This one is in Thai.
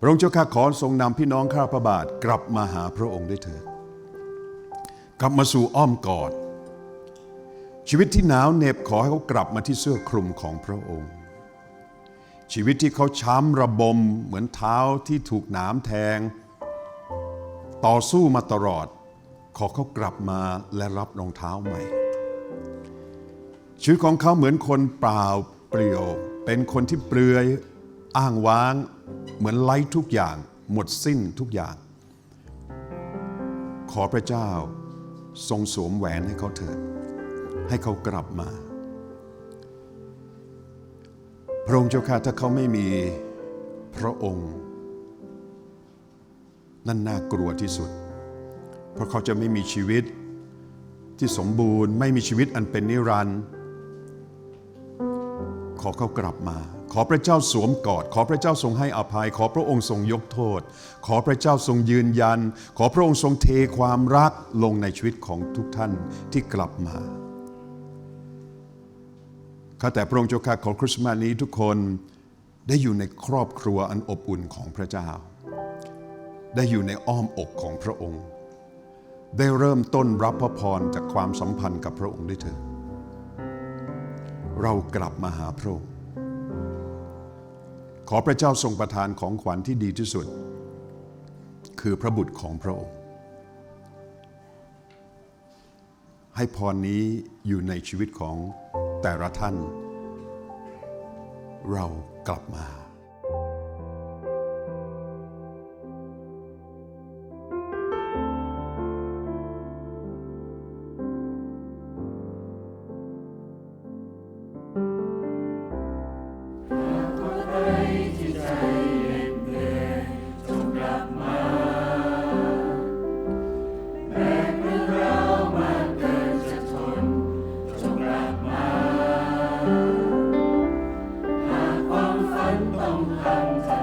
พระองค์เจ้าข้าขอทรงนำพี่น้องข้าพระบาทกลับมาหาพระองค์ด้วยเถิดกลับมาสู่อ้อมกอด ชีวิตที่หนาวเหน็บขอให้เขากลับมาที่เสื้อคลุมของพระองค์ ชีวิตที่เขาช้ำระบมเหมือนเท้าที่ถูกหนามแทง ต่อสู้มาตลอด ขอเขากลับมาและรับรองเท้าใหม่ ชีวิตของเขาเหมือนคนเปล่าเปลี่ยว เป็นคนที่เปลือยอ้างว้าง เหมือนไร้ทุกอย่าง หมดสิ้นทุกอย่าง ขอพระเจ้าทรงสวมแหวนให้เขาเถิด ให้เขากลับมา พระองค์เจ้าข้าถ้าเขาไม่มีพระองค์ นั่นน่ากลัวที่สุด เพราะเขาจะไม่มีชีวิตที่สมบูรณ์ไม่มีชีวิตอันเป็นนิรันดร์ ขอเขากลับมา ขอพระเจ้าสวมกอด ขอพระเจ้าทรงให้อภัย ขอพระองค์ทรงยกโทษ ขอพระเจ้าทรงยืนยัน ขอพระองค์ทรงเทความรักลงในชีวิตของทุกท่านที่กลับมาข้าแต่พระองค์เจ้าข้าขอคริสต์มาสนี้ทุกคนได้อยู่ในครอบครัวอันอบอุ่นของพระเจ้า ได้อยู่ในอ้อมอกของพระองค์ ได้เริ่มต้นรับพระพรจากความสัมพันธ์กับพระองค์ด้วยเถิด เรากลับมาหาพระองค์ขอพระเจ้าทรงประทานของขวัญที่ดีที่สุด คือพระบุตรของพระองค์ ให้พรนี้อยู่ในชีวิตของแต่ละท่าน เรากลับมา unto